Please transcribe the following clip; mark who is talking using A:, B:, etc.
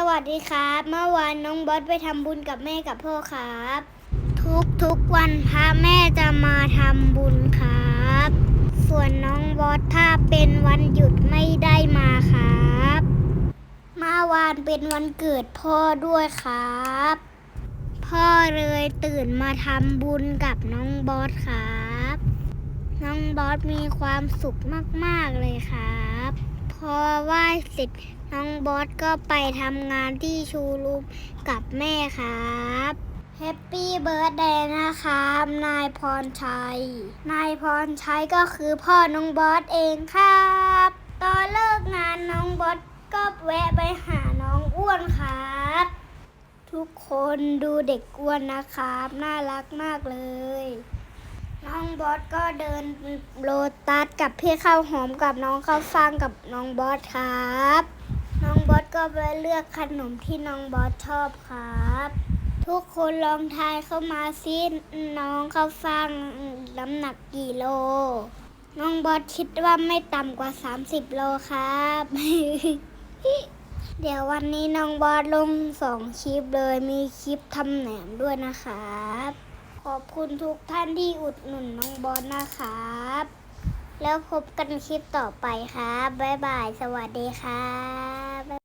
A: สวัสดีครับ เมื่อวานน้องบอสไปทำบุญกับแม่กับพ่อครับ ทุกทุกวันพระแม่จะมาทำบุญครับ ส่วนน้องบอสถ้าเป็นวันหยุดไม่ได้มาครับ เมื่อวานเป็นวันเกิดพ่อด้วยครับ พ่อเลยตื่นมาทำบุญกับน้องบอสครับ น้องบอสมีความสุขมาก ๆ เลยครับ พอไหว้เสร็จน้องบอสก็ไปทำงานที่ชูรูมกับแม่ครับแฮปปี้เบิร์ดเดย์นะครับ นายพรชัย นายพรชัยก็คือพ่อน้องบอสเองครับ ตอนเลิกงานน้องบอสก็แวะไปหาน้องอ้วนครับ ทุกคนดูเด็กอ้วนนะครับ น่ารักมากเลย น้องบอสก็เดินโลตัสกับพี่ข้าวหอมกับน้องข้าวฟ่างกับน้องบอสครับ น้องบอสก็ไปเลือกขนมที่น้องบอสชอบครับ ทุกคนลองทายเข้ามาสิน้องข้าวฟ่างน้ำหนักกี่โล น้องบอสคิดว่าไม่ต่ำกว่า 30 โลครับ เดี๋ยววันนี้น้องบอสลงสองคลิปเลยมีคลิปทำแหนมด้วยนะครับ ขอบคุณทุกท่านที่อุดหนุนน้องบอสนะครับ แล้วพบกันคลิปต่อไปครับ บ๊ายบาย สวัสดีครับ